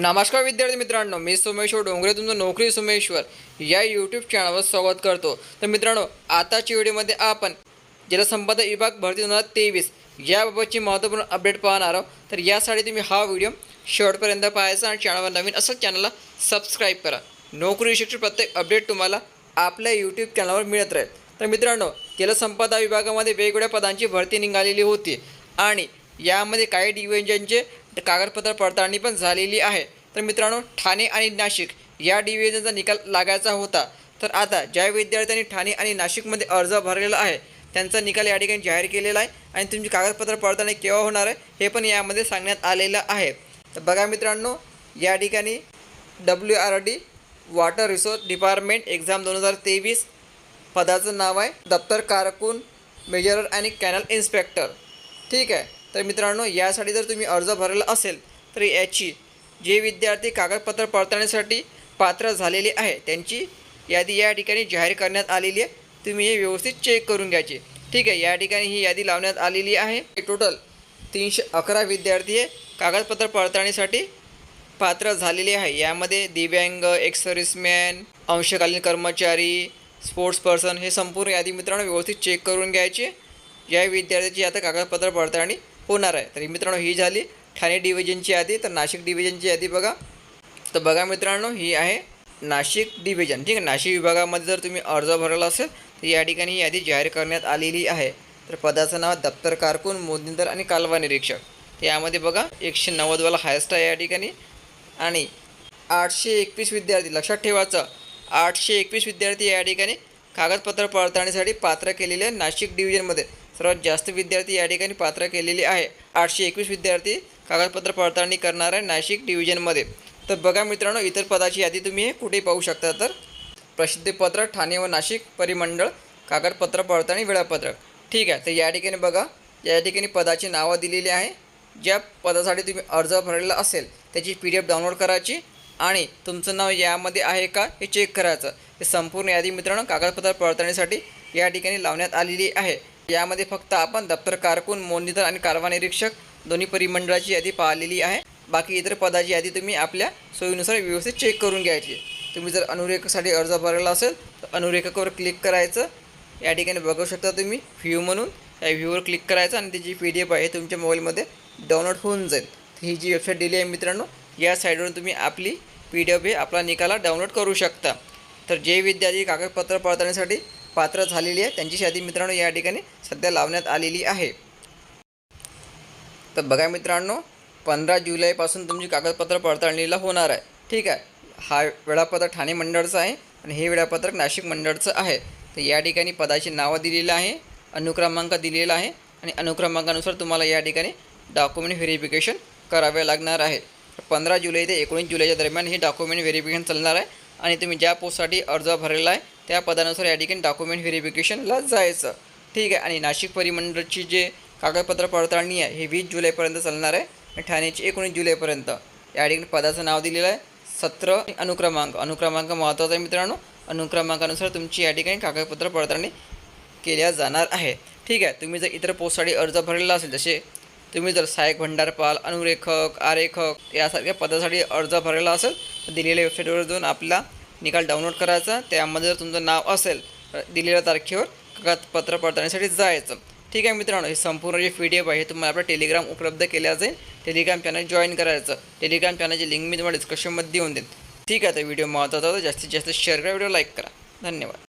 नमस्कार विद्यार्थी मित्रांनो मी सोमेश्वर डोंगरे तुमचं नोकरी सोमेश्वर या यूट्यूब चॅनलवर स्वागत करतो. तर मित्रांनो आताच्या व्हिडिओमध्ये आपण जलसंपदा विभाग भरती दोन हजार तेवीस याबाबतची महत्त्वपूर्ण अपडेट पाहणार आहोत. तर यासाठी तुम्ही हा व्हिडिओ शेवटपर्यंत पाहायचा आणि चॅनलवर नवीन असं चॅनलला सबस्क्राईब करा. नोकरी विषयीची प्रत्येक अपडेट तुम्हाला आपल्या यूट्यूब चॅनलवर मिळत राहील. तर मित्रांनो जलसंपदा विभागामध्ये वेगवेगळ्या पदांची भरती निघालेली होती आणि यामध्ये काही डिव्हिजनचे कागदपत्र पडताळणी पण झालेली आहे. तर मित्रांनो ठाणे आणि नाशिक या डिव्हिजनचा निकाल लागायचा होता. तर आता ज्या विद्यार्थ्यांनी ठाणे आणि नाशिकमध्ये अर्ज भरलेला आहे त्यांचा निकाल या ठिकाणी जाहीर केलेला आहे आणि तुमची कागदपत्र पडताळणी केव्हा होणार आहे हे पण यामध्ये सांगण्यात आलेलं आहे. तर बघा मित्रांनो या ठिकाणी W R D water resource department exam दोन हजार तेवीस पदाचं नाव आहे. दप्तर कारकून मेजरर आणि कॅनल इन्स्पेक्टर. ठीक आहे. तर मित्रांनो यासाठी जर तुम्ही अर्ज भरला असेल तर याची जे विद्यार्थी कागदपत्र पडताळण्यासाठी पात्र झालेले आहे त्यांची यादी या ठिकाणी जाहीर करण्यात आलेली आहे. तुम्ही हे व्यवस्थित चेक करून घ्यायचे. ठीक आहे या ठिकाणी ही यादी लावण्यात आलेली आहे. टोटल तीनशे अकरा विद्यार्थी हे कागदपत्र पडताळणीसाठी पात्र झालेले आहे. यामध्ये दिव्यांग एक्स सर्व्हिसमॅन अंशकालीन कर्मचारी स्पोर्ट्स पर्सन हे संपूर्ण यादी मित्रांनो व्यवस्थित चेक करून घ्यायचे. या विद्यार्थ्याची आता कागदपत्र पडताळणी होणार आहे. तर मित्रांनो ही झाली ठाणे डिव्हिजनची यादी. तर नाशिक डिव्हिजनची यादी बघा. तर बघा मित्रांनो ही आहे नाशिक डिव्हिजन. ठीक आहे नाशिक विभागामध्ये जर तुम्ही अर्ज भरला असेल तर या ठिकाणी ही यादी जाहीर करण्यात आलेली आहे. तर पदाचं नाव दप्तर कारकून मोदींदर आणि कालवा निरीक्षक. यामध्ये बघा एकशे नव्वदवाला हायस्ट आहे या ठिकाणी. आणि आठशे एकवीस विद्यार्थी लक्षात ठेवायचं आठशे एकवीस विद्यार्थी या ठिकाणी कागदपत्र पडताळणीसाठी पात्र केलेले आहे नाशिक डिव्हिजनमध्ये. सर्वात जास्त विद्यार्थी या ठिकाणी पात्र केलेले आहे. आठशे एकवीस विद्यार्थी कागदपत्र पडताळणी करणार आहे नाशिक डिव्हिजनमध्ये. तर बघा मित्रांनो इतर पदाची यादी तुम्ही हे कुठे पाहू शकता. तर प्रसिद्धीपत्र ठाणे व नाशिक परिमंडळ कागदपत्र पडताळणी वेळापत्रक. ठीक आहे तर या ठिकाणी बघा या ठिकाणी पदाची नावं दिलेली आहे. ज्या पदासाठी तुम्ही अर्ज भरलेला असेल त्याची पी डी एफ डाउनलोड करायची आणि तुमचं नाव यामध्ये आहे का हे चेक करायचं. हे संपूर्ण यादी मित्रांनो कागदपत्र पडताळणीसाठी या ठिकाणी लावण्यात आलेली आहे. यामध्ये फक्त आपण दप्तर कारकून मोडणीदार आणि कारवा निरीक्षक दोन्ही परिमंडळाची यादी पाहिलेली आहे. बाकी इतर पदाची यादी तुम्ही आपल्या सोयीनुसार व्यवस्थित चेक करून घ्यायची. तुम्ही जर अनुरेखासाठी अर्ज भरला असेल तर अनुरेखकावर क्लिक करायचं. या ठिकाणी बघू शकता तुम्ही व्ह्यू म्हणून. या व्ह्यूवर क्लिक करायचं आणि त्याची पी डी एफ आहे तुमच्या मोबाईलमध्ये डाउनलोड होऊन जाईल. ही जी वेबसाईट दिली आहे मित्रांनो या साईडवरून तुम्ही आपली पी डी एफ हे आपला निकाला डाउनलोड करू शकता. तर जे विद्यार्थी कागदपत्र पडताळणीसाठी पात्र झालेली आहे. त्यांची यादी मित्रांनो या ठिकाणी सध्या लावण्यात आलेली आहे. तर बघा मित्रांनो पंधरा जुलैपासून तुमची कागदपत्र पडताळणीला होणार आहे. ठीक आहे. हा वेळापत्रक ठाणे मंडळचं आहे आणि हे वेळापत्रक नाशिक मंडळचं आहे. तर या ठिकाणी पदाची नावं दिलेलं आहे अनुक्रमांक दिलेला आहे आणि अनुक्रमांकानुसार तुम्हाला या ठिकाणी डॉक्युमेंट व्हेरिफिकेशन करावे लागणार आहे. पंधरा जुलै ते एकोणीस जुलैच्या दरम्यान हे डॉक्युमेंट व्हेरिफिकेशन चालणार आहे आणि तुम्ही ज्या पोस्टसाठी अर्ज भरलेला आहे त्या पदानुसार या ठिकाणी डॉक्युमेंट व्हेरिफिकेशनला जायचं. ठीक आहे? आणि नाशिक परिमंडळची जे कागदपत्र पडताळणी आहे हे वीस जुलैपर्यंत चालणार आहे आणि ठाण्याची एकोणीस जुलैपर्यंत. या ठिकाणी पदाचं नाव दिलेलं आहे सत्र अनुक्रमांक. अनुक्रमांक महत्त्वाचा आहे मित्रांनो. अनुक्रमांकानुसार तुमची या ठिकाणी कागदपत्र पडताळणी केल्या जाणार आहे. ठीक आहे? तुम्ही जर इतर पोस्टसाठी अर्ज भरलेला असेल जसे तुम्ही जर सहाय्यक भंडारपाल अनुरेखक आरेखक यासारख्या पदासाठी अर्ज भरलेला असेल तर दिलेल्या वेबसाईटवर जाऊन आपला निकाल डाउनलोड करायचा. त्यामध्ये जर तुमचं नाव असेल दिलेल्या तारखेवर कागदपत्र पडताळण्यासाठी जायचं. ठीक आहे मित्रांनो हे संपूर्ण जे पी डी एफ आहे तुम्हाला आपल्या टेलिग्राम उपलब्ध केल्या जाईल. टेलिग्राम चॅनल जॉईन करायचं. टेलिग्राम चॅनलची लिंक मी तुम्हाला डिस्क्रिप्शनमध्ये देऊन देईन. ठीक आहे तर व्हिडिओ महत्त्वाचा होता. जास्तीत जास्त शेअर करा व्हिडिओ लाईक करा. धन्यवाद.